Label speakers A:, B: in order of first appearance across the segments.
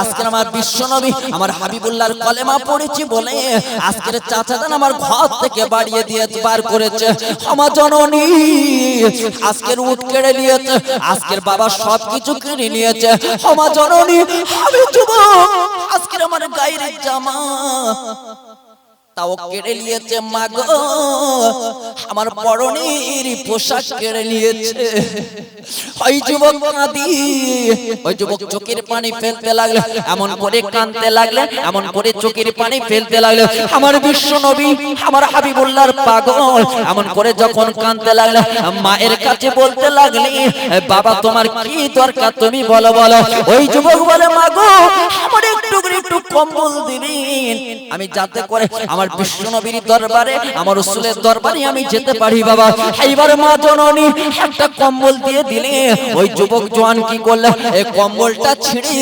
A: আজকের আমার বিশ্ব নবী আমার হাবিবুল্লাহর কলেমা পড়েছি বলে আজকের চাচাদান আমার ঘর থেকে বাড়িয়ে দিয়ে বার করেছে। আমার জননী, আজকের উঠ কেড়ে নিয়েছে, আজকের বাবা সব কিছু কিনে নিয়েছে। আমার জননী আজকের আমার গায়ের জামা। তাও কেড়ে নিয়েছে মাগ আমার পরনের পোশাক কেড়ে নিয়েছে। ওই যুবক কাঁদি। ওই যুবক চোখের পানি ফেলতে লাগল। এমন করে কাঁদতে লাগলে। এমন করে চোখের পানি ফেলতে লাগল। আমার বিশ্ব নবী আমার হাবিবুল্লাহর পাগল। এমন করে যখন কাঁদতে লাগল মায়ের কাছে বলতে লাগলে বাবা তোমার কি দরকার? তুমি বলো বলো ওই যুবক বলে মাগো আমার একটু একটু কম্বল দিবেন আমি যাতে করে আমার বিশ্ব নবীর দরবারে আমার রসুলের দরবারে আমি যেতে পারি বাবা। এইবার মা জননী একটা কম্বল দিয়ে দিলে। ওই যুবক জোয়ান কি করলে? এই কম্বলটা ছিঁড়ে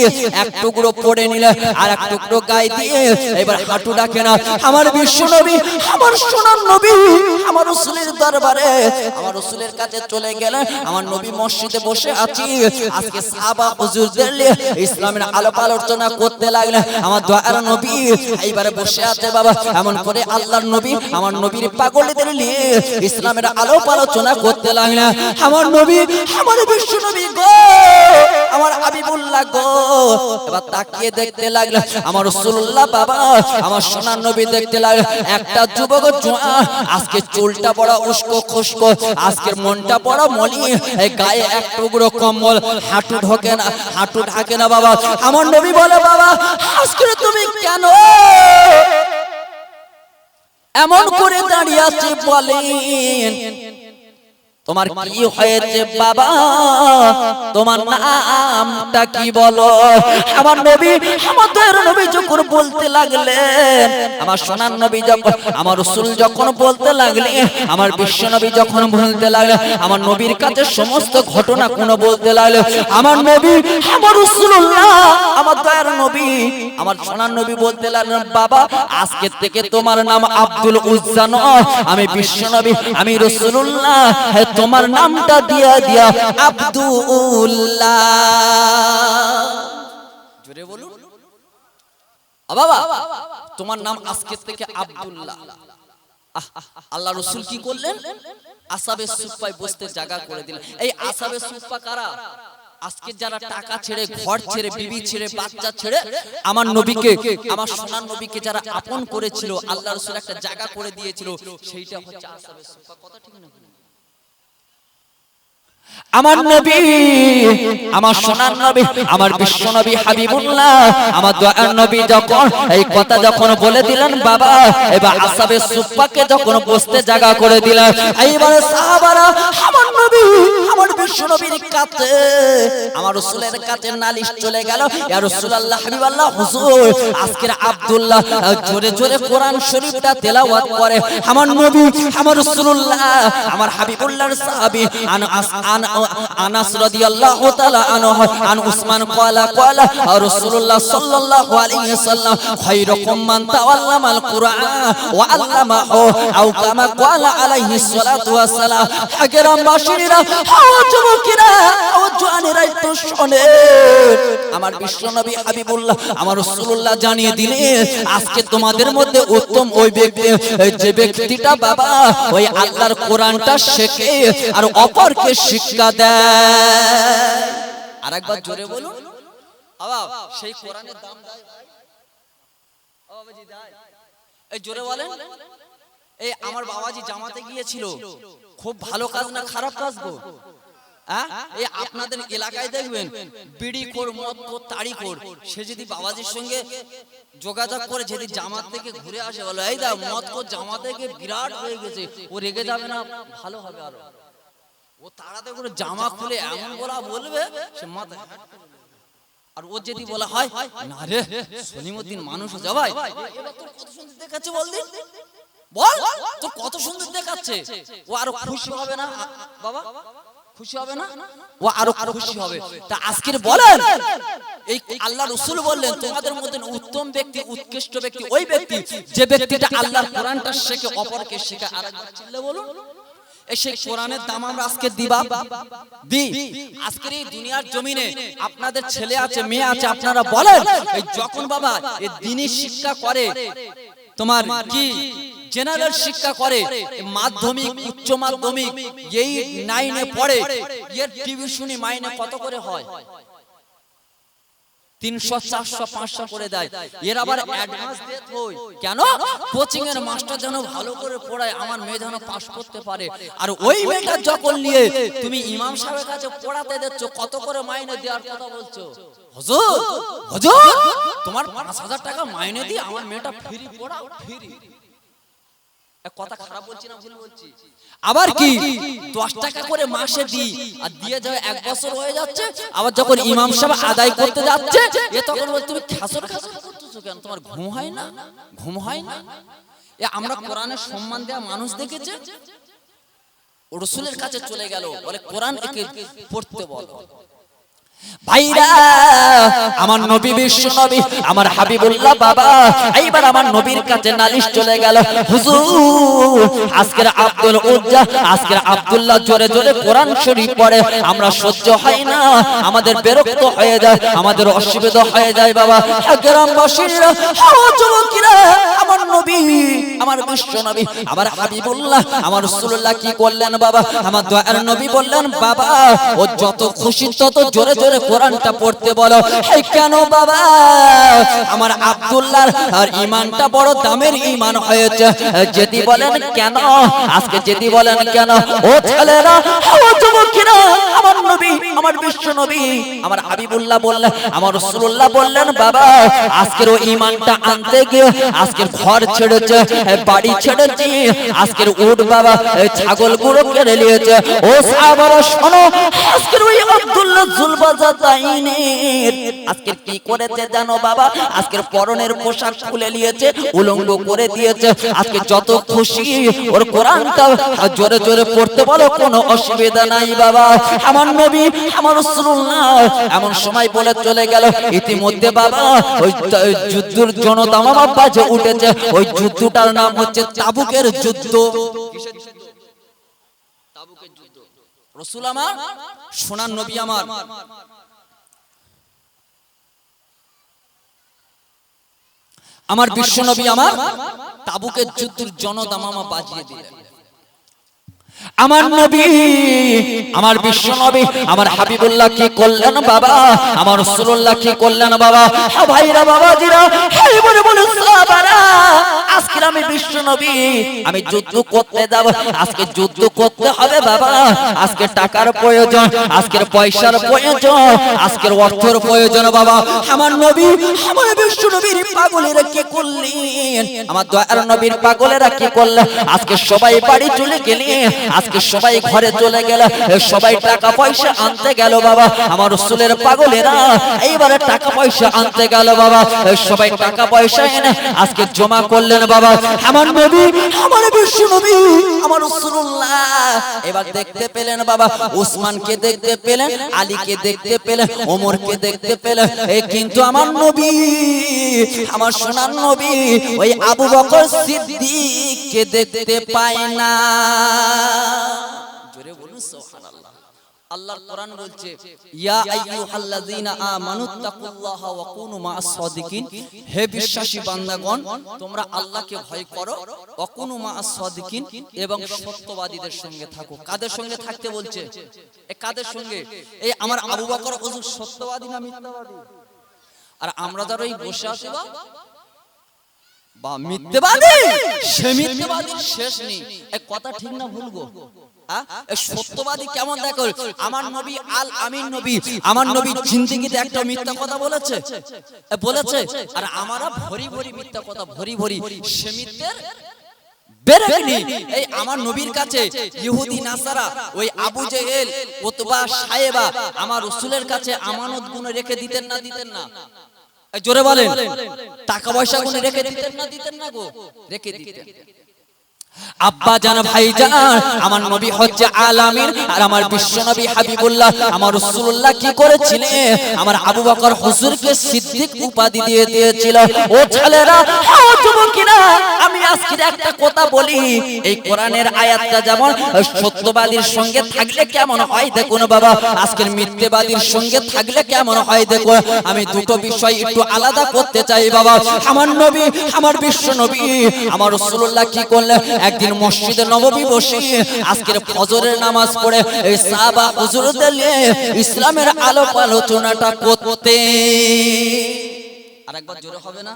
A: এক টুকরো পড়ে নিলে আর এক টুকরো গায়ে দিয়ে এবার হাঁটু ডাকে না। আমার বিশ্ব নবী আমার সোনার নবী আমার রসুলের দরবারে আমার রসুলের কাছে চলে গেলে আমার নবী মসজিদে বসে আছি। আজকে সাহাবা হুজুরদের ইসলামের আলোপ আলোচনা করতে লাগলে আমার দয়ার নবী এইবারে বসে আছে বাবা। এমন করে আল্লাহর নবী আমার নবীর পাগলদের নিয়ে ইসলামের আলোপ আলোচনা করতে লাগলে আমার নবী আমার বিশ্ব নবী গো আমার হাবিবুল্লাহ গো। এবার তাকিয়ে দেখতে লাগল আমার রাসূলুল্লাহ বাবা আমার সোনার নবী দেখতে লাগল একটা যুবক আজকে চুলটা বড় উস্কো খুস্কো আজকের মনটা বড় মলি গায়ে এক টুকরো কম্বল হাঁটু ঢোকে না হাঁটু ঢাকে না বাবা আমার নবী বলে বাবা আজকে তুমি কেন? এমন করে দাঁড়িয়ে আছে বলেন। তোমার কি হয়েছে বাবা? তোমার নামটা কি বলো? আমার নবী আমাদের নবী যখন বলতে লাগলেন আমার সোনার নবী যখন আমার রসুল যখন বলতে লাগলে আমার বিশ্ব নবী যখন বলতে লাগলে আমার নবীর কাছে সমস্ত ঘটনা কোনো বলতে লাগলে আমার নবী আমার রসুল্লাহ আমার দয়ার নবী আমার সোনার নবী বলতে লাগলেন বাবা আজকে থেকে তোমার নাম আব্দুল উজ্জা নয় আমি বিশ্ব নবী আমি রসুল্লাহ তোমার নামটা দিয়া দিয়া আব্দুল্লাহ। বাবা, তোমার নাম আজকে থেকে আব্দুল্লাহ। আল্লাহ রসুল কি করলেন? আসাবে সুপ্পায় বসতে জায়গা করে দিলেন। এই আসাবে সুপ্পা কারা? আজকে যারা টাকা ছেড়ে, ঘর ছেড়ে, বিবি ছেড়ে, বাচ্চা ছেড়ে, আমার নবীকে, আমার সোনার নবীকে যারা আপন করেছিল, আল্লাহ রসুল একটা জায়গা করে দিয়েছিল, সেইটা হচ্ছে আসাবে সুপ্পা কথা ঠিক না আমার নবী আমার সোনার নবী আমার বিশ্ব নবী হাবিবুল্লাহ আমার দয়ার নবী যখন এই কথা যখন বলে দিলেন বাবা এবার আসাবে সুপ্পাকে যখন বসতে জায়গা করে দিলেন এইবারে সাহাবারা আমার নবী আমার বিশ্ব নবীর কাছে আমার রসুলের কাছে নালিশ চলে গেল ইয়া রাসূলুল্লাহ হাবিবাল্লাহ হুজুর আজকের আব্দুল্লাহ জোরে জোরে কোরআন শরীফটা তেলাওয়াত করে আমার নবী আমার রাসূলুল্লাহ আমার হাবিবুল্লাহর সাহাবী আন আস আন আনাস রাদিয়াল্লাহু তাআলা আনহু, আন উসমান ক্বালা ক্বালা রাসূলুল্লাহ সাল্লাল্লাহু আলাইহি খায়রুকুম মান তাআল্লামাল কুরআন ওয়া আল্লামাহু, আও কামা ক্বালা আলাইহি সালাতু হাগেরাম ও জওয়ানেরা একটু আমার বিশ্বনবী হাবিবুল্লাহ, আমার রাসূলুল্লাহ জানিয়ে দিলেন, আজকে তোমাদের মধ্যে উত্তম ওই ব্যক্তি, যে ব্যক্তিটা বাবা, ওই আল্লাহর কোরআনটা শেখে আর অপরকে শিক্ষা দেয় আরেকবার জোরে বলুন। বাবা সেই কোরআনের দাম দেয়? এই জোরে বলেন। এই আমার বাবাজি জামাতে গিয়েছিল। খুব ভালো কাজ না খারাপ কাজ গো? হ্যাঁ? এই আপনাদের এলাকায় দেখবেন বিড়ি খোর মদ খোর তাড়ি খোর। সে যদি বাবাজির সঙ্গে যোগাযোগ করে যদি জামাত থেকে ঘুরে আসে বলো এই দা মদ খোর জামাত থেকে বিরাট হয়ে গেছে। ও রেগে যাবে না ভালো হবে আরও। ও করে জামা খুলে এমন বলা বলবে সে মাথায়। আর ও যদি বলা হয় না রে সলিমুদ্দিন মানুষ এবার তোর কত সুন্দর দেখাচ্ছে বল দিন বল তোর কত সুন্দর দেখাচ্ছে। ও আরও খুশি হবে না? বাবা খুশি হবে না? ও আরও খুশি হবে। তা আজকের বলেন এই আল্লাহ রসুল বললেন তোমাদের মধ্যে উত্তম ব্যক্তি উৎকৃষ্ট ব্যক্তি ওই ব্যক্তি যে ব্যক্তিটা আল্লাহর কোরআনটা শেখে অপরকে শেখে। আর চিল্লে বলুন। সেই কোরআনের দাম আমরা আজকে দিবা দি আজকের এই দুনিয়ার জমিনে আপনাদের ছেলে আছে মেয়ে আছে আপনারা বলেন এই যখন বাবা এই দিনই শিক্ষা করে তোমার কি জেনারেল শিক্ষা করে মাধ্যমিক উচ্চ মাধ্যমিক এই নাইনে পড়ে এর টিউশনি মাইনে কত করে হয়? তিনশো চারশো পাঁচশো করে দেয়। এর আবার অ্যাডভান্স দিয়ে থই কেন? কোচিং এর মাস্টার যেন ভালো করে পড়ায় আমার মেয়ে যেন পাস করতে পারে। আর ওই মেয়েটা যখন নিয়ে তুমি ইমাম সাহেবের কাছে পড়াতে দিচ্ছ কত করে মাইনে দেওয়ার কথা বলছো? হজুর হজুর তোমার পাঁচ হাজার টাকা মাইনে দিয়ে আমার মেয়েটা ফ্রি পড়াও? ফ্রি কথা খারাপ বলছি না ভুল বলছি আবার কি? দশ টাকা করে মাসে দিই আর দিয়ে যাবে এক বছর হয়ে যাচ্ছে আবার যখন ইমাম সাহেব আদায় করতে যাচ্ছে এ তখন বল তুমি খাসর খাসর করতেছো কেন? তোমার ঘুম হয় না? ঘুম হয় না? এ আমরা কোরআনের সম্মান দেওয়া মানুষ দেখেছে? রসুলের কাছে চলে গেল বলে কোরআন একে পড়তে বলো। ভাইরা আমার নবী বিশ্ব নবী আমার হাবিবুল্লাহ বাবা এইবার আমার নবীর কাছে নালিশ চলে গেল হুজুর আজকের আব্দুল উজ্জা আজকের আব্দুল্লাহ জোরে জোরে কোরআন শরীফ পড়ে আমরা সহ্য হয় না আমাদের বিরক্ত হয়ে যায় আমাদের অসুবিধা হয়ে যায় বাবা। গ্রামবাসীরা আমার নবী আমার বিশ্ব নবী আমার হাবিবুল্লাহ আমার রাসূলুল্লাহ কি করলেন বাবা? আমার দয়ার নবী বললেন বাবা ও যত খুশি তত জোরে জোরে কোরআনটা পড়তে বলো। এই কেন বাবা? আমার আব্দুল্লাহ আর ইমানটা বড় দামের ইমান হয়েছে। যদি বলেন কেন? আজকে যদি বলেন কেন? ও ছেলেরা, ও যুবকেরা, আমার নবী, আমার বিশ্ব নবী, আমার হাবিবুল্লাহ বললেন, আমার রাসূলুল্লাহ বললেন, বাবা, আজকের ও ইমানটা আনতে গিয়ে আজকের ঘর ছেড়েছে, বাড়ি ছেড়েছে, আজকের উট বাবা ছাগলগুলো কেড়ে নিয়েছে। ও সাহাবারা, শোনো, আজকের ওই আব্দুল্লাহ জুলবাজা আজকের কি করেছে জানো বাবা? আজকের পরনের পোশাক খুলে নিয়েছে, উলঙ্গ করে দিয়েছে। আজকে যত খুশি ওর কোরআনটা জোরে জোরে পড়তে বলো, কোনো অসুবিধা নাই বাবা। আমার নবী, আমার এমন সময় বলে চলে গেল, ইতিমধ্যে বাবা, ওই যুদ্ধের জনতা মামা বাজে উঠেছে। ওই যুদ্ধটার নাম হচ্ছে তাবুকের যুদ্ধ। যুদ্ধ। রসুল আমার সোনার নবী আমার। আমার বিশ্ব নবী আমার। তাবুকের যুদ্ধের জনদামামা বাজিয়ে দিলেন। আমার নবী আমার বিশ্ব নবী আমার হাবিবুল্লাহ কি করলেন বাবা? আমার রাসূলুল্লাহ কি করলেন বাবা? হ্যাঁ ভাইরা বাবাজিরা হ্যাঁ বলে বলে আজকে আমি বিশ্ব নবী আমি যুদ্ধ করতে যাব আজকে যুদ্ধ করতে হবে বাবা। আজকে টাকার প্রয়োজন আজকের পয়সার প্রয়োজন আজকের অর্থের প্রয়োজন বাবা। আমার নবী আমার বিশ্ব নবীর পাগলেরা কি করলেন? আমার দয়ার নবীর পাগলেরা কি করলেন? আজকে সবাই বাড়ি চলে গেলেন আজকে সবাই ঘরে চলে গেল সবাই টাকা পয়সা আনতে গেল বাবা। আমার রসুলের পাগলেরা এইবারে টাকা পয়সা আনতে গেল বাবা। সবাই টাকা পয়সা এনে আজকে জমা করলেন বাবা। আমার নবী আমার বিশ্ব নবী আমার রসুল্লাহ এবার দেখতে পেলেন বাবা উসমানকে দেখতে পেলেন আলীকে দেখতে পেলেন ওমরকে দেখতে পেলেন। এই কিন্তু আমার নবী আমার সোনার নবী ওই আবু বকর সিদ্দিককে দেখতে পায় না। জোরে বলুন, সুবহানাল্লাহ। আল্লাহর কোরআন বলছে, ইয়া আইয়ুহাল্লাযীনা আমানুত্তাকুল্লাহা ওয়া কুনু মা'আস সাদিকিন। হে বিশ্বাসী বান্দাগণ, তোমরা আল্লাহকে ভয় করো, ওয়া কুনু মা'আস সাদিকিন, এবং সত্যবাদীদের সঙ্গে থাকো। কাদের সঙ্গে থাকতে বলছে? এ কাদের সঙ্গে? এই আমার আবু বকর হুজুর সত্যবাদী না মিথ্যাবাদী? আর আমরা যারা এই বসে আছি বা মিথ্যাবাদী! সে মিথ্যাবাদীর শেষ নেই। এই কথা ঠিক না ভুলবো? সত্যবাদী কেমন দেখো? আমার নবী আল আমিন নবী। আমার নবী জিন্দিগিতে একটা মিথ্যা কথা বলেছে। বলেছে। আর আমারা ভরি ভরি মিথ্যা কথা ভরি ভরি। সে মিথ্যের বেরেনি এই আমার নবীর কাছে ইহুদি নাসারা ওই আবু জেহেল ওতবা সাহেবা আমার রসুলের কাছে আমানত গুণ রেখে দিতেন না। দিতেন না। জোরে বলেন। টাকা পয়সা রেখে দিতেন না দিতেন না গো। রেখে দিতেন। আব্বা জান ভাই জান আমার নবী হচ্ছে আলামিন আর আমার বিশ্ব নবী হাবিবুল্লাহ। আমার রাসূলুল্লাহ কি করেছিলেন? আমার আবু বকর হুজুরকে সিদ্দিক উপাধি দিয়ে দিয়েছিল। ও ছেলেরা যুবকেরা আমি আজকে একটা কথা বলি। এই কোরআনের আয়াতটা যেমন সত্যবাদীর সঙ্গে থাকলে কেমন হয় দেখুন বাবা আজকের মিথ্যেবাদীর সঙ্গে থাকলে কেমন হয় দেখো আমি দুটো বিষয় একটু আলাদা করতে চাই বাবা। আমার নবী আমার বিশ্ব নবী আমার রাসূলুল্লাহ কি করলেন? একদিন মসজিদে নববী বসে আজকের ফজরের নামাজ পড়ে এই সাহাবা হুজুরদের নিয়ে ইসলামের আলোপ আলোচনাটা করতে। আরেকবার জোরে হবে না?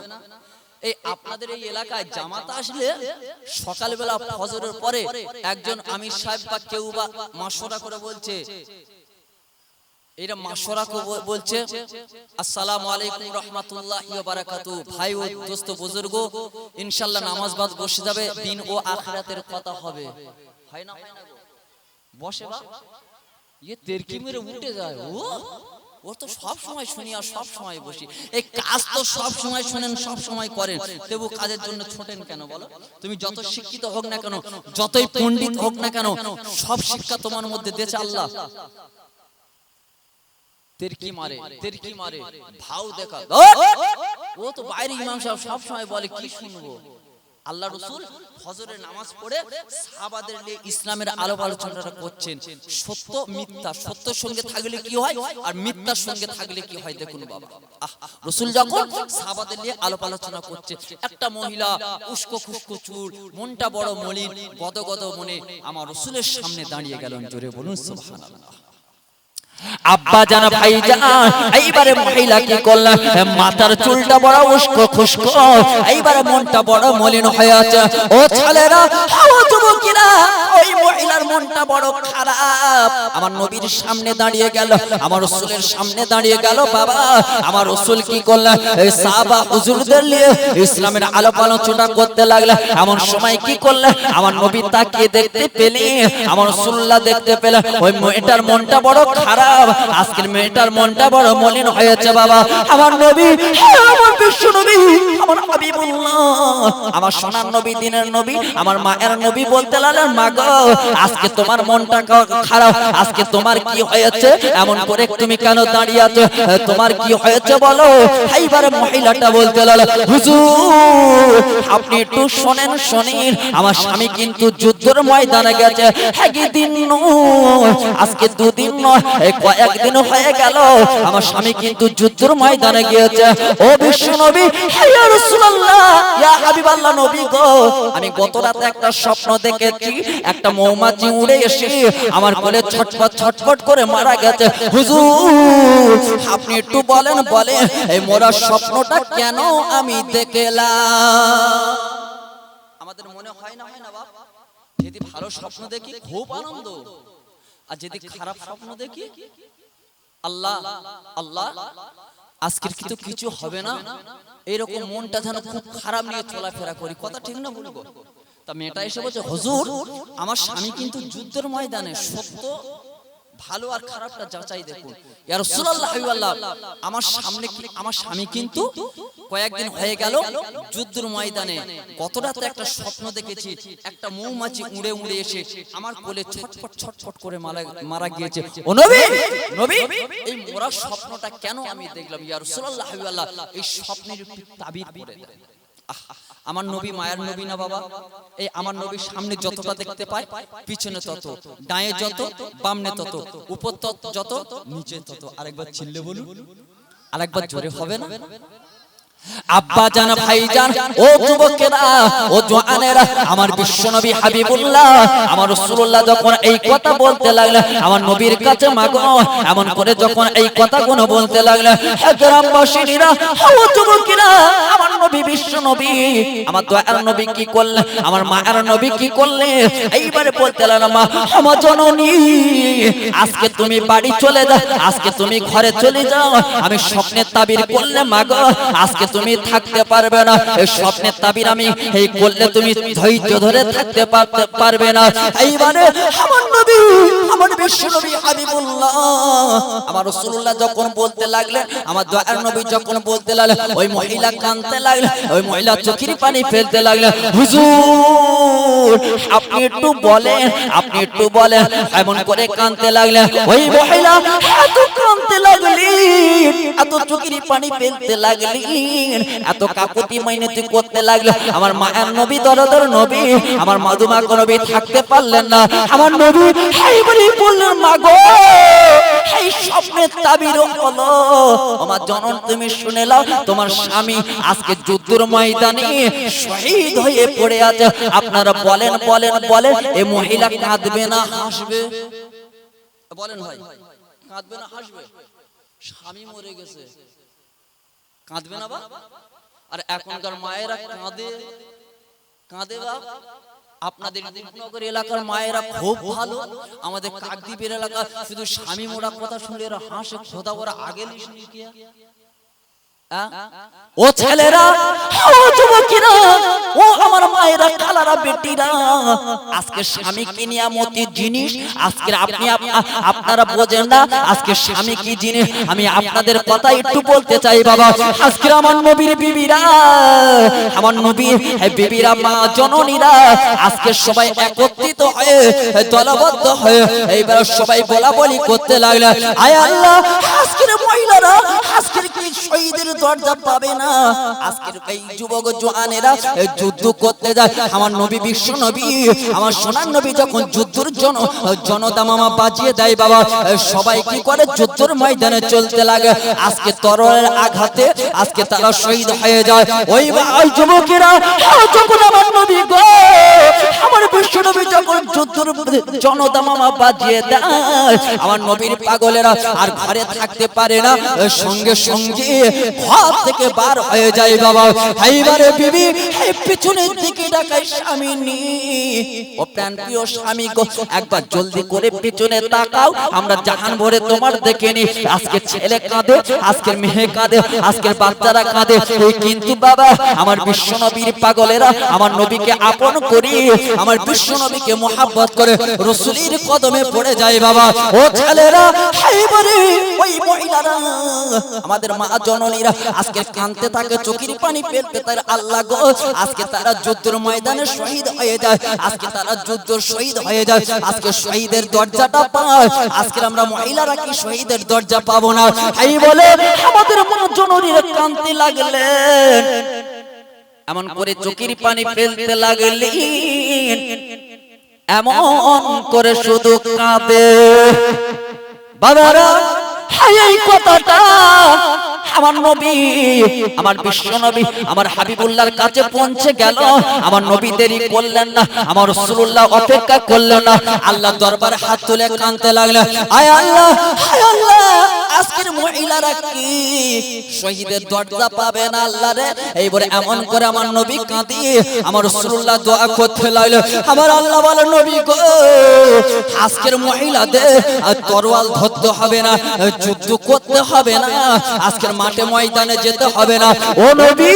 A: এই আপনাদের এই এলাকায় জামাত আসলে সকালবেলা ফজরের পরে একজন আমির সাহেব বা কেউ বা মাসরা করে বলছে এটা মাসরা করে বলছে আসসালামু আলাইকুম রাহমাতুল্লাহি ওয়া বারাকাতু ভাই ও দোস্ত বুজুর্গ ইনশাআল্লাহ নামাজ বাদ বসে যাবে দিন ও আখিরাতের কথা হবে। হয় না? বসে বা? ইয়ে তেরকি মেরে উঠে যায় ও? ও তো সব সময় শুনি আর সব সময় বসি। এই কাজ তো সব সময় শুনেন সব সময় করেন। তবু কাজের জন্য ছোটেন কেন বলো? তুমি যত শিক্ষিত হোক না কেন যতই পণ্ডিত হোক না কেন সব শিক্ষা তোমার মধ্যে দিয়েছে আল্লাহ। তেরকি মারে তেরকি মারে ভাও দেখা। ও তো বাইরে ইমাম সাহেব সব সময় বলে কি শুনব? আল্লাহ রসুল ফজরের নামাজ পড়ে সাহাবাদের নিয়ে ইসলামের আলো আলোচনাটা করছেন। সত্য মিথ্যা সত্যর সঙ্গে থাকলে কি হয়? আর মিথ্যার সঙ্গে থাকলে কি হয়? দেখুন বাবা। আহ, রসুল যখন সাহাবাদের নিয়ে আলোপ আলোচনা করছে একটা মহিলা উস্কো খুস্কো চুল মনটা বড় মলিন গদগদ মনে আমার রসুলের সামনে দাঁড়িয়ে গেলেন জোরে বলুন সুবহানাল্লাহ। আব্বা জান ভাই জান এইবারে মহিলা কি করলেন? মাথার চুলটা বড় উস্কো খুস্কো। এইবারে মনটা বড় মলিন হয়ে আছে। ও ছেলেরা ও যুবকেরা ওই মহিলার মনটা বড় খারাপ। আমার নবীর সামনে দাঁড়িয়ে গেল। আমার রসুলের সামনে দাঁড়িয়ে গেল বাবা। আমার রসুল কি করলেন? এই সাহাবা হুজুরদের নিয়ে ইসলামের আলোপ আলোচনা করতে লাগলে এমন সময় কি করলে আমার নবী তাকিয়ে দেখতে পেলে আমার রসুল্লাহ দেখতে পেলে ওই মেয়েটার মনটা বড় খারাপ। আজকের মেয়েটার মনটা বড় মলিন হয়েছে বাবা। আমার নবী আমার বিশ্ব নবী, আমার হাবিবুল্লাহ, আমার সোনার নবী, দিনের নবী, আমার মায়ের নবী বলতে লাগলেন, মা গো, আজকে তোমার মনটা খারাপ। আজকে তোমার কি হয়েছে? এমন করে তুমি কেন দাঁড়িয়ে আছো? তোমার কি হয়েছে বলো? এইবারে মহিলাটা বলতে লাগল, হুজুর, আপনি একটু শোনেন শোনেন, আমার স্বামী কিন্তু যুদ্ধের ময়দানে গেছে। একদিন নয়, আজকে দুদিন নয় কয়েকদিন হয়ে গেল, আমার স্বামী কিন্তু যুদ্ধের ময়দানে গিয়েছে। ও বিশ্ব নবী নবী গো, আমি গত রাতে একটা স্বপ্ন দেখেছি, একটা মৌমাছি উড়ে এসে আমার কোলে ছটফট ছটফট করে মারা গেছে। হুজুর, আপনি একটু বলেন বলেন, এই মোরা স্বপ্নটা কেন আমি দেখলাম? আমাদের মনে হয় না হয় না বাপ? যদি ভালো স্বপ্ন দেখি, খুব আনন্দ। আর যদি খারাপ স্বপ্ন দেখি আল্লাহ আল্লাহ আজকের কিন্তু কিছু হবে না। এরকম মনটা যেন খুব খারাপ নিয়ে চলাফেরা করি। কথা ঠিক না বলব? তা মেয়েটা এসে বলছে হুজুর আমার স্বামী কিন্তু যুদ্ধের ময়দানে সত্য ভালো আর খারাপটা যাচাই দেখুন। ইয়া আমার সামনে কি আমার স্বামী কিন্তু কয়েকদিন হয়ে গেল যুদ্ধের ময়দানে। গত রাতে একটা স্বপ্ন দেখেছি। একটা মৌমাছি উড়ে উড়ে এসে আমার কোলে ছটফট ছটফট করে মারা মারা গিয়েছে। ও নবী! নবী! এই মোরা স্বপ্নটা কেন আমি দেখলাম? ইয়া রাসূলুল্লাহ এই স্বপ্নের একটু তাবির করে দেন। আমার নবী মায়ের নবী না বাবা এই আমার নবীর সামনে যতটা দেখতে পায় পিছনে তত ডায়ে যত বামনে তত উপর তত যত নিচে তত আরেকবার চিল্লে বলুন আরেকবার জোরে হবে না আব্বা জান ভাই জান ও যুবকেরা ও জোয়ানেরা আমার বিশ্বনবী হাবিবুল্লাহ আমার রাসূলুল্লাহ যখন এই কথা বলতে লাগলে আমার নবীর কাছে মাগ এমন করে যখন এই কথাগুলো বলতে লাগলে হে বাসিনীরা ও যুবকেরা আমার নবী। আমার দয়ার নবী কি করলে? আমার মায়ের নবী কি করলে? এইবারে বলতে লাগল, মা, আমার জননী, আজকে তুমি বাড়ি চলে যাও, আজকে তুমি ঘরে চলে যাও। আমি স্বপ্নের তাবির করলে মাগো আজকে তুমি থাকতে পারবে না। এই স্বপ্নের তাবির আমি এই করলে তুমি ধৈর্য ধরে থাকতে পারবে না। এইবারে আমার নবী, আমার বিশ্ব নবী হাবিবুল্লাহ, আমার রাসূলুল্লাহ যখন বলতে লাগলেন, আমার দয়ার নবী যখন বলতে লাগলেন, ওই মহিলা কাঁদতে লাগল ওই মহিলা চোখের পানি ফেলতে লাগল হুজুর আপনি একটু বলেন আপনি একটু বলেন। এমন করে কাঁদতে লাগলে ওই মহিলা এত কাঁদতে লাগলেন এত চোখের পানি ফেলতে লাগলেন এত কাকুতি মাইনেতি করতে লাগল আমার মায়ের নবী দরদর নবী আমার মাদুমা নবী থাকতে পারলেন না আমার নবী এই বলি বললেন মা গো এই স্বপ্নের তাবির হলো আমার জনন তুমি শুনে নাও তোমার স্বামী আজকে যুদ্ধের ময়দানে শহীদ হয়ে পড়ে আছে। আপনারা বলেন বলেন বলেন এই মহিলা কাঁদবে না, হাসবে? বলেন ভাই, কাঁদবে না, হাসবে? স্বামী মরে গেছে। কাঁদবে না বা? আর এখনকার মায়েরা কাঁদে। কাঁদে বা? আপনাদের দীপনগর এলাকার মায়েরা খুব ভালো। আমাদের কাকদ্বীপের এলাকা, শুধু স্বামী মোড়া কথা শুনলে এরা হাসে, খোদা ওরা আগে লিখনি কি ও ছেলেরা ও যুবকেরা, ও আমার মায়েরা, খালারা, বেটিরা, আজকে স্বামী কি নিয়ামতি জিনিস, আজকে আপনি আপনারা বোঝেন না, আজকে স্বামী কি জিনিস? আমি আপনাদের কথা একটু বলতে চাই, বাবা। আজকে আমার নবীর বিবিরা, আমার নবীর বিবিরা, মা জননীরা, আজকে সবাই একত্রিত হয়ে, দলবদ্ধ হয়ে, এইবার সবাই বলা বলি করতে লাগল। আয় আল্লাহ শহীদের দরজা পাবে না। আজকের এই যুবক জোয়ানেরা যুদ্ধ করতে যায়। আমার নবী, বিশ্ব নবী, আমার সোনার নবী যখন যুদ্ধের জন জনতা মামা বাজিয়ে দেয়, বাবা সবাই কি করে? যুদ্ধের ময়দানে চলতে লাগে। আজকে তরলের আঘাতে, আজকে তারা শহীদ হয়ে যায়। ওই যুবকেরা যখন আমার নবী গো, আমার বিশ্ব নবী যখন যুদ্ধের জনতা মামা বাজিয়ে দেয়, আমার নবীর পাগলেরা আর ঘরে থাকতে পারে না। সঙ্গে সঙ্গে ঘর থেকে বার হয়ে যায় বাবা। এইবারে বিবি পিছনের দিকে ডাকাই স্বামী নি। ও প্রাণ প্রিয় স্বামী গো, একবার জলদি করে পিছনে তাকাও। আমরা জাহান ভরে তোমার দেখে নি। আজকে ছেলে কাঁদে, আজকের মেয়ে কাঁদে, আজকের বাচ্চারা কাঁদে। কিন্তু বাবা, আমার বিশ্ব নবীর পাগলেরা আমার নবীকে আপন করি, আমার বিশ্ব নবীকে মোহাব্বত করে রসুলির কদমে পড়ে যায় বাবা। ও ছেলেরা, এইবারে ওই মহিলারা, আমাদের মা জননীরা আজকে কানতে থাকে, চোখের পানি ফেলতে তার আল্লাহ গো। আজকে তারা যুদ্ধের ময়দানে শহীদ হয়ে যায়। আজকে তারা যুদ্ধ শহীদ হয়ে যায়। আজকে শহীদের দরজাটা পায়। আজকে আমরা মহিলারা কি শহীদের দরজা পাবো না? এই বলে আমাদের এমন করে চোখের পানি ফেলতে লাগলেন। এমন করে শুধু কাঁদে। বাবারা কথাটা। আমার নবী, আমার বিশ্ব নবী, আমার হাবিবুল্লাহর কাছে পৌঁছে গেল। আমার নবী দেরি করলেন না, আমার রাসূলুল্লাহ অপেক্ষা করলেন না। আল্লাহ দরবারে হাত তুলে কাঁদতে লাগলেন আয় আল্লাহ আয় আল্লাহ, আজকের মহিলারা কি? শহীদের দরজা পাবে না আল্লাহ রে? এইবারে এমন করে আমার নবী কাঁদি। আমার রাসূলুল্লাহ দোয়া করতে লাগল। আমার আল্লাহ বলে, নবী গো, আজকের মহিলাদের তরোয়াল ধরতে হবে না, যুদ্ধ করতে হবে না। আজকের মাঠে ময়দানে যেতে হবে না। ও নবী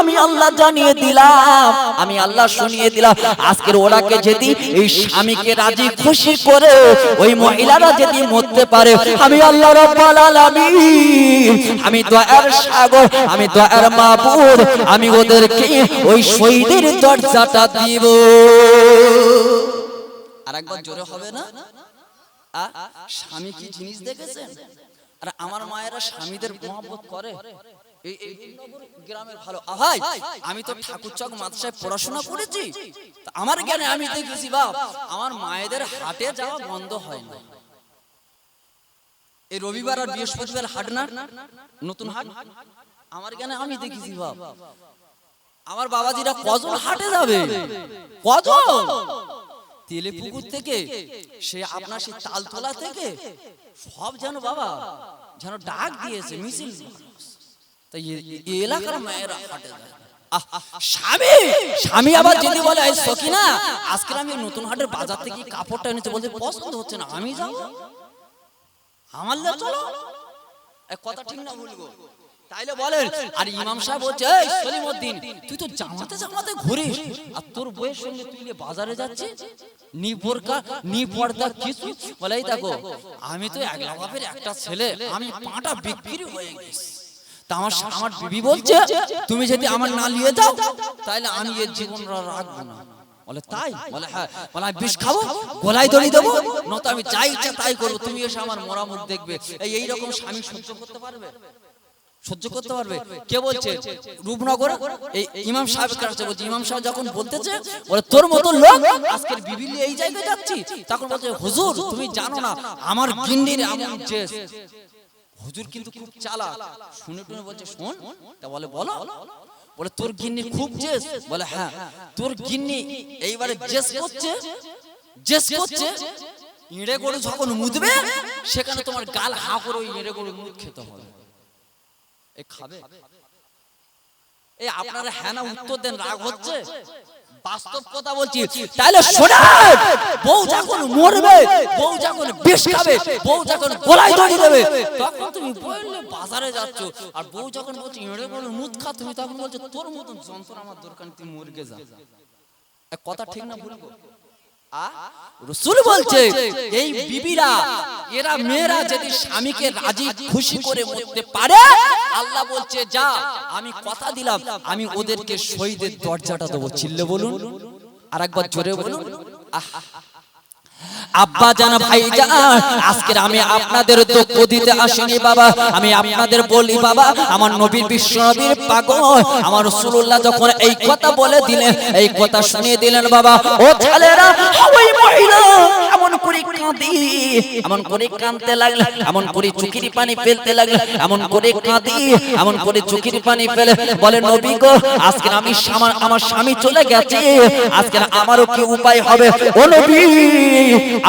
A: আমি আল্লাহ জানিয়ে দিলাম। আমি আল্লাহ শুনিয়ে দিলাম। আজকের ওরাকে যদি এই স্বামীকে রাজি খুশি করে ওই মহিলারা যদি মরতে পারে আমি আল্লাহ রাব্বাল আলামিন। আমি দয়ার সাগর আমি দয়ার মাবুদ আমি ওদেরকে ওই শহীদের দরজাটা দিব। আরেকবার জোরে হবে না? আ? স্বামী কি জিনিস দেখেছেন? আর আমার মায়েরা স্বামীদের মহব্বত করে। গ্রামের ভালো। ভাই আমি তো ঠাকুরচক মাদ্রাসায় পড়াশোনা করেছি। আমার জ্ঞানে আমি দেখেছি বাপ আমার মায়েদের হাটে যাওয়া বন্ধ হয় না এই রবিবার আর বৃহস্পতিবার হাট না? নতুন হাট? আমার জ্ঞানে আমি দেখেছি বাপ। আমার বাবাজিরা কজন হাটে যাবে? কজন? তেলে পুকুর থেকে সে আপনার সেই তালতলা থেকে সব যেন বাবা যেন ডাক দিয়েছে মিছিল তাই এলাকার মায়েরা হাটে স্বামী! স্বামী! আবার যদি বলে "এই সখিনা আজকে আমি নতুন হাটের বাজার থেকে কাপড়টা এনেছি বলতে পছন্দ হচ্ছে না আমি যাব? আমার চলো। কথা ঠিক না ভুলবো তাইলে বলেন আর ইমাম সাহেব বলছে এই সলিমউদ্দিন তুই তো জামাতে জামাতে ঘুরিস। আর তোর বইয়ের সঙ্গে তুই বাজারে যাচ্ছিস? নি বোরকা নি পর্দা কিছু? বলে এই দেখো আমি তো এক বাপের একটা ছেলে আমি পাটা বিক্রি হয়ে গেছি। তা আমার আমার বিবি বলছে তুমি যদি আমার না নিয়ে যাও তাহলে আমি এর জীবন রাখব না। বলে তাই? বলে হ্যাঁ বলে আমি বিষ খাব গলায় দড়ি দেবো? নয়তো আমি যাই ইচ্ছা তাই করব তুমি এসে আমার মরা মুখ দেখবে। এই এইরকম স্বামী সহ্য করতে পারবে সহ্য করতে পারবে? কে বলছে? রূপনগর? এই ইমাম সাহেব কাছে বলছে। ইমাম সাহেব যখন বলতেছে বলে তোর মতো লোক আজকের বিবিলি এই জায়গায় যাচ্ছি। তখন বলছে হুজুর তুমি জানো না আমার গিন্নির এমন যে হুজুর কিন্তু খুব চালা শুনে টুনে বলছে শোন তা বলে বলো। বলে। তোর গিন্নি খুব জেস বলে হ্যাঁ তোর গিন্নি এইবারে জেস করছে জেস করছে ইঁড়ে গরু যখন মুদবে সেখানে তোমার গাল হা করে ওই ইঁড়ে গরু মুদ খেতে হবে এ খাবে? এই আপনারা হ্যাঁ উত্তর দেন রাগ হচ্ছে? বাস্তব কথা বলছি। তাহলে শোনেন বউ যখন মরবে বউ যখন বিষ খাবে বউ যখন গলায় দড়ি দেবে তখন তুমি বললে বাজারে যাচ্ছ আর বউ যখন বলছে এড়ে বলে মুদ খা তুমি তখন বলছো তোর মতন যন্ত্র আমার দরকার তুই মরগে যা কথা ঠিক না ভুলবো রসুল বলছে এই বিবিরা এরা মেয়েরা যদি স্বামীকে রাজি খুশি করে মরতে পারে? আল্লাহ বলছে যা আমি কথা দিলাম আমি ওদেরকে শহীদের দরজাটা দেবো চিল্লে বলুন? আর একবার জোরে বলুন? আহ আব্বা জান ভাই জান আজকের আমি আপনাদের দুঃখ দিতে আসিনি বাবা। আমি আপনাদের বলি বাবা, আমার নবীর বিশ্ব নবীর আমার যখন এই কথা বলে দিলেন, এই কথা শুনিয়ে দিলেন বাবা, ও ছেলেরা ওই মহিলা, এমন করে কাঁদি, এমন করে কাঁদতে এমন করে চোখের পানি ফেলতে লাগলে, এমন করে কাঁদি, এমন করে চোখের পানি ফেলে। বলে, নবী গো আজকে আমি আমার স্বামী চলে গেছে আজকে আমারও কি উপায় হবে? ও নবী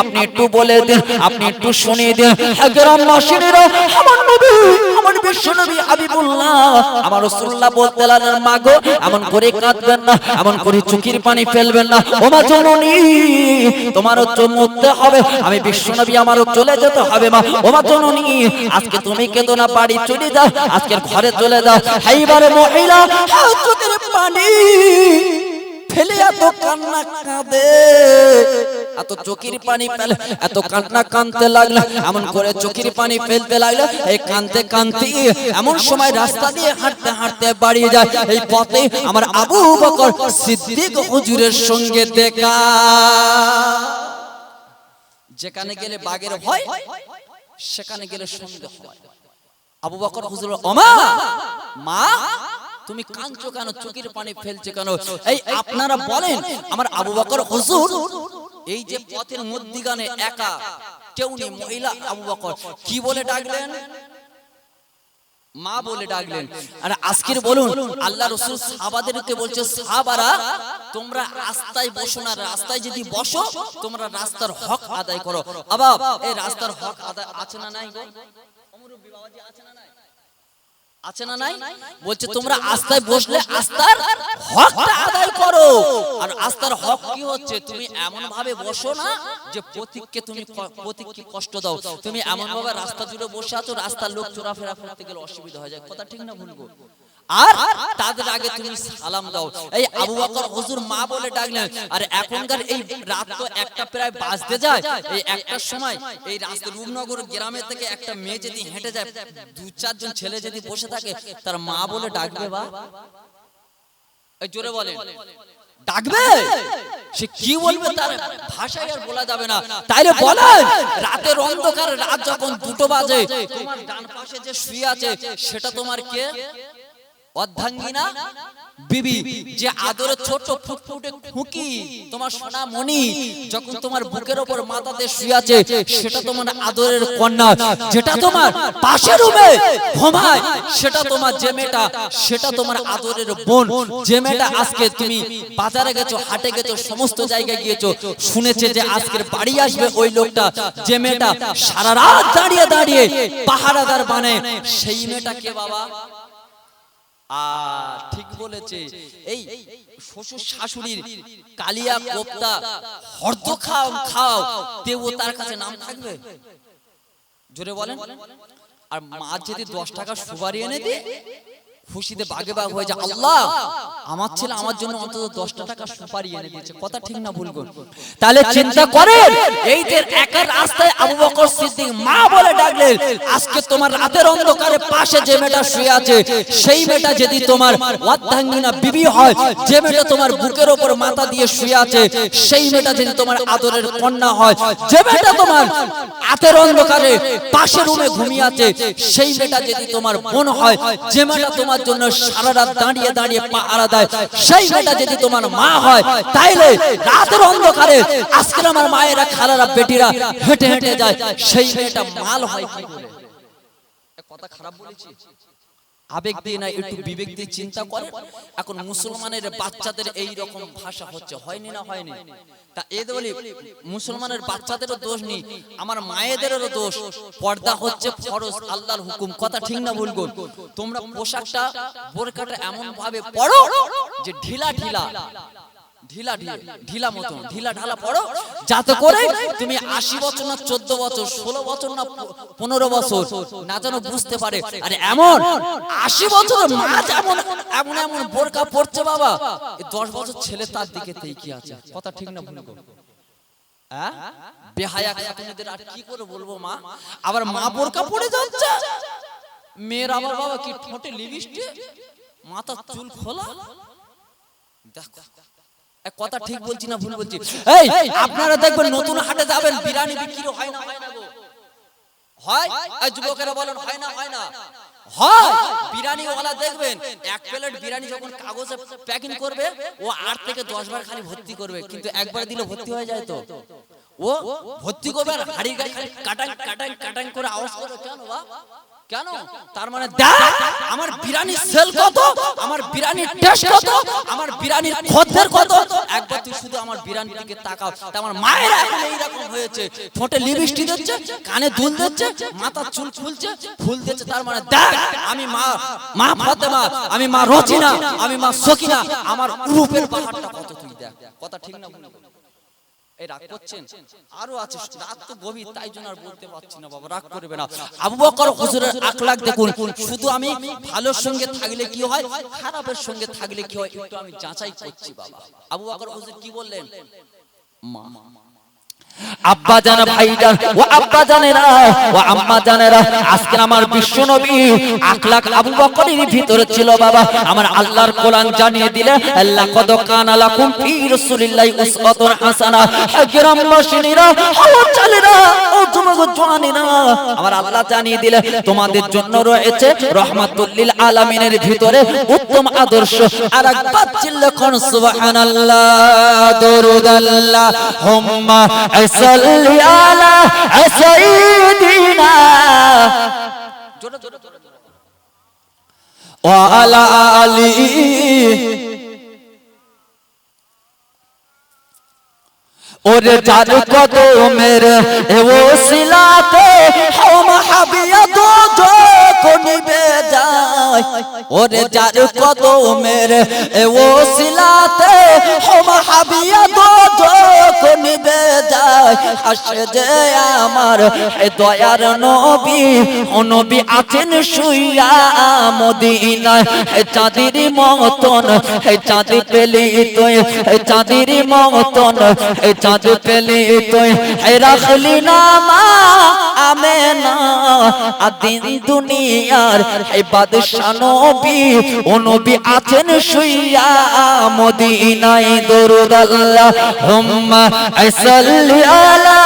A: আপনি একটু বলে দিন, আপনি একটু শুনিয়ে দিন। গ্রাম মাসিনেরা আমার নবী, আমার বিশ্ব নবী হাবিবুল্লাহ, আমার রাসূলুল্লাহ বলতে লাগলেন, মা গো, এমন করে কাঁদবেন না, এমন করে চোখের পানি ফেলবেন না। ও মা জননী, তোমারও তো মরতে হবে, আমি বিশ্ব নবী আমারও চলে যেতে হবে মা। ও মা জননী, আজকে তুমি কেঁদো না, বাড়ি চলে যাও, আজকের ঘরে চলে যাও। এইবারে মহিলা, হাত পানি ফেলে এত কান্না কাঁদে। এত চোখের পানি ফেলে এত কান্না কানতে লাগল, এমন করে চোখের পানি ফেলতে লাগল। এই কানতে কানতে এমন সময় রাস্তা দিয়ে হাঁটতে হাঁটতে বাড়ি যায়। এই পথে আমার আবু বকর সিদ্দিক হুজুরের সঙ্গে দেখা। যেখানে গেলে বাঘের ভয়, সেখানে গেলে সন্দেহ হয়। আবু বকর হুজুর ওমা, মা তুমি কাঁদছো কেন? চোখের পানি ফেলছো কেন? এই আপনারা বলেন আমার আবু বকর হুজুর এই যে পথের মধ্যিখানে একা কেউ নেই মহিলা আবু বকর কি বলে ডাকলেন? মা বলে ডাকলেন। আর আজকের বলুন আল্লাহ রসুল সাহাবাদেরকে বলছে সাহাবারা তোমরা রাস্তায় বসো না রাস্তায় যদি বসো তোমরা রাস্তার হক আদায় করো। আবার এই রাস্তার হক আদায় আছে না নাই গো? অমরুব্বি বাবাজি আছে না নাই? আছে না নাই? বলছে তোমরা আস্তায় বসলে আস্তার হকটা আদায় করো। আর আস্তার হক কি হচ্ছে? তুমি এমন ভাবে বসো না যে প্রতীককে তুমি প্রতীককে কষ্ট দাও। তুমি এমন ভাবে রাস্তা জুড়ে বসে আছো রাস্তার লোক চোরাফেরা করতে গেলে অসুবিধা হয়ে যায়। কথা ঠিক না ভুলবো আর তাদের আগে তুমি সালাম দাও। এই আবু বকর হুজুর মা বলে ডাকলেন আর এখনকার এই রাত তো একটা প্রায় বাজতে যায়। এই একটার সময় এই রাস্তা রূপনগর গ্রামে থেকে একটা মেয়ে যদি হেঁটে যায় দু চারজন ছেলে যদি বসে থাকে তার মা বলে ডাকবে বা। এই জোরে বলে ডাকবে? সে কি বলবে তার ভাষায় আর বলা যাবে না। তাইলে বলেন রাতের অন্ধকার রাত যখন দুটো বাজে তোমার ডান পাশে যে শুয়ে আছে সেটা তোমার কে অর্ধাঙ্গিনা বিবি যে আদরের ছোট ফুটফুটে খুকি তোমার সোনা মনি যখন তোমার বুকের ওপর মাথাতে শুয়ে আছে সেটা তোমার আদরের কন্যা যেটা তোমার রুমে ঘুমায় সেটা তোমার যে মেয়েটা সেটা তোমার আদরের বোন যে মেয়েটা আজকে তুমি বাজারে গেছো হাটে গেছো সমস্ত জায়গায় গিয়েছো শুনেছে যে আজকের বাড়ি আসবে ওই লোকটা যে মেয়েটা সারা রাত দাঁড়িয়ে দাঁড়িয়ে পাহারাদার বানে সেই মেয়েটা কে বাবা আর ঠিক বলেছে এই শ্বশুর শাশুড়ির কালিয়া কোপ্তা হর্দ খাও খাও তেও তার কাছে নাম থাকবে। জোরে বলেন। আর মা যদি দশ টাকা সুপারি এনে দি খুশিতে বাগে বাগ হয়ে যায় আল্লাহ! আমার ছেলে আমার জন্য অন্তত দশটা টাকা সুপারি এনে দিয়েছে। কথা ঠিক না ভুল কোন তাহলে চিন্তা করেন এই যে একা রাস্তায় আবু বকর সিদ্দিক মা বলে ডাকলেন আজকে তোমার রাতের অন্ধকারে পাশে যে মেয়েটা শুয়ে আছে সেই মেয়েটা যদি তোমার ওয়াদ্দাঙ্গিনা বিবি হয় যে মেয়েটা তোমার বুকের ওপর মাথা দিয়ে শুয়ে আছে সেই মেয়েটা যদি তোমার আদরের কন্যা হয় যে মেয়েটা তোমার রাতের অন্ধকারে পাশে রুমে ঘুমিয়ে আছে সেই মেয়েটা যদি তোমার বোন হয় যে মেয়েটা তোমার জন্য সারা রাত দাঁড়িয়ে দাঁড়িয়ে পাহারা দেয়। সেই মেয়েটা যদি তোমার মা হয় তাইলে রাতের অন্ধকারে আজকে আমার মায়েরা খালারা বেটিরা হেঁটে হেঁটে যায়। সেই মেয়েটা মাল হয় কি করে? কথা খারাপ বলেছি? আবেগ দিয়ে না একটু বিবেক দিয়ে চিন্তা করে এখন মুসলমানের বাচ্চাদের এই রকম ভাষা হচ্ছে হয়নি না হয়নি তা এ বলি মুসলমানের বাচ্চাদেরও দোষ নেই। আমার মায়েদেরও দোষ। পর্দা হচ্ছে ফরজ আল্লাহর হুকুম। কথা ঠিক না ভুল। তোমরা পোশাকটা বোরকাটা এমন ভাবে পড়ো যে ঢিলা। ঢিলা। ঢিলা ঢিলা মতন ঢিলা ঢালা পড়ো। যাতে করে তুমি আশি বছর না চোদ্দ বছর ষোলো বছর না পনেরো বছর না যেন বুঝতে পারে। আরে এমন আশি বছর মা যেমন এমন এমন বোরকা পড়ছে বাবা। দশ বছর ছেলে তার দিকে কি আছে। কথা ঠিক না ভুল করো। হ্যাঁ? বেহায়া খাতুনেদের আর কি করে বলব মা? আবার মা বোরকা পড়ে যাচ্ছে? মেয়ের আমার বাবা কি ঠোঁটে লিপস্টিক? মাথা চুল খোলা দেখো কথা ঠিক বলছি না ভুল বলছি? এই আপনারা দেখবেন নতুন হাটে যাবেন বিরিয়ানি বিক্রি হয় না হয় না। গো। হয়? এই যুবকেরা বলেন হয় না হয় না। হয়? বিরিয়ানি দেখবেন এক প্লেট বিরিয়ানি যখন কাগজে প্যাকিং করবে ও আট থেকে দশ বার খালি ভর্তি করবে কিন্তু একবার দিলে ভর্তি হয়ে যায় তো। ও ভর্তি করবে আর হাড়ি খালি কাটাং কাটাং কাটাং করে আওয়াজ করবে কেন বা কেন? তার মানে দেখ আমার বিরিয়ানির সেল কত? আমার বিরিয়ানির টেস্ট কত? আমার বিরিয়ানির খদ্দের কত? একবার তুই শুধু আমার বিরিয়ানির দিকে তাকাও। তা আমার মায়ের এখন এইরকম হয়েছে। ঠোঁটে লিপস্টিক দিচ্ছে কানে দুল দিচ্ছে মাথা চুল খুলছে ফুল দিচ্ছে। তার মানে দেখ আমি মা মা ফাতেমা আমি মা রচিনা আমি মা সকিনা আমার রূপের পাহাড়টা কত তুই দেখ। কথা ঠিক না? এই রাগ করছেন। আরও আছে রাত তো গভীর তাই জন্য আর বলতে পারছি না বাবা রাগ করবে না। আবু বকর হুজুরের আখলাক দেখুন। শুধু আমি ভালোর সঙ্গে থাকলে কি হয়? খারাপের সঙ্গে থাকলে কি হয়? একটু আমি যাচাই করছি বাবা। আবু বকর হুজুর কি বললেন? মা। আব্বা জানে ভাইটা ও আব্বা জানেরা, ও আম্মা জানেরা, আজকে আমার বিশ্ব নবী আখলাক আবু বকরের ভিতরে ছিল বাবা। আমার আল্লাহর কোরআন জানিয়ে দিলে আল্লাহ কদ কানা ফি হাসানা। ও তোমাগো জওয়ানেরা আমার আল্লাহ জানিয়ে দিলে, তোমাদের জন্য রয়েছে রহমাতুল লিল আলামিনের ভিতরে উত্তম আদর্শ। আর একবার চিল্লাখন সুবহানাল্লাহ দরুদ আল্লাহ হুম্মা সাল্লি আলা সাইয়্যিদিনা। জোরে জোরে। ওয়া আলা আলি। ওরে যার কদমের এ ওসিলাতে দো যো নিবে যায় ওরে যার কদমের এ ওসিলাতে হম হাবিয়া দো নিবে যায় আসে যে আমার দয়ার নবী, ও নবী আছেন শুইয়া মদিনায়। চাঁদের মতন চাঁদি পেলি তুই চাঁদের মতন চাঁদ পেলি তুই রাখলি না মা আমে না দুনিয়ার এ বাদশা নবী, ও নবী আছেন শুইয়া মদিনায়। দরুদ আল্লাহ, হুম্মা সাল্লি আলা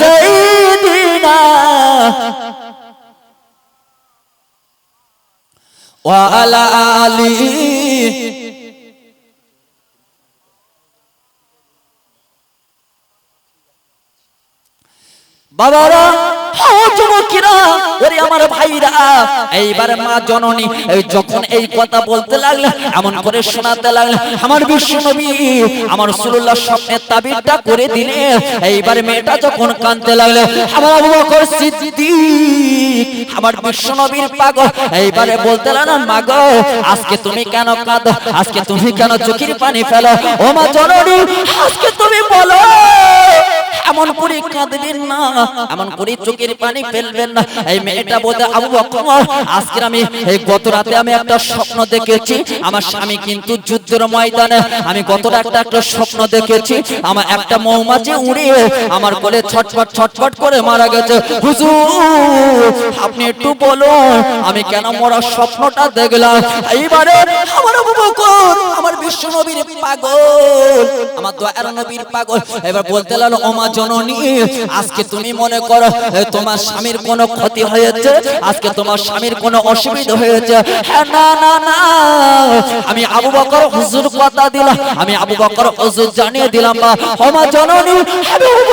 A: সাইয়্যিদিনা ওয়া আলি। বাবারা ও এইবার মা জননী যখন এই কথা বলতে লাগলে, এমন করে শোনাতে লাগলে, আমার বিশ্ব নবী, আমার রাসূলুল্লাহ স্বপ্নের তাবিরটা করে দিলে, এইবার মেয়েটা যখন কাঁদতে লাগলে, আমার আবু বকর সিদ্দিক, আমার বিশ্ব নবীর পাগল, এইবারে বলতে লাগলেন মা গো, আজকে তুমি কেন কাঁদো? আজকে তুমি কেন চোখের পানি ফেলো? ও মা জননী, আজকে তুমি বলো। এমন করে কাঁদবেন না, এমন করে চোখের পানি ফেলবেন না। এই মেয়েটা বলতে আবু বকর। আজকে আমি এই গত রাতে আমি একটা স্বপ্ন দেখেছি। আমার স্বামী কিন্তু যুদ্ধের ময়দানে। আমি গত রাতে একটা স্বপ্ন দেখেছি। আমার একটা মৌমাছি উড়ে আমার কোলে ছটফট ছটফট করে মারা গেছে। হুজুর, আপনি একটু বলুন, আমি কেন মরার স্বপ্নটা দেখলাম? এইবারে আমার আবু বকর, আমার বিশ্ব নবীর পাগল, আমার দয়ার নবীর পাগল। এবার বলতে লাগল, ওমা জননী আজকে তুমি মনে করো তোমার স্বামীর কোনো ক্ষতি হয়েছে? আজকে তোমার স্বামীর কোনো অসুবিধা হয়েছে? হ্যাঁ, না না না। আমি আবু বকর হুজুর কথা দিলাম আমি আবু বকর হুজুর জানিয়ে দিলাম বা ওমা জননী আমি আবু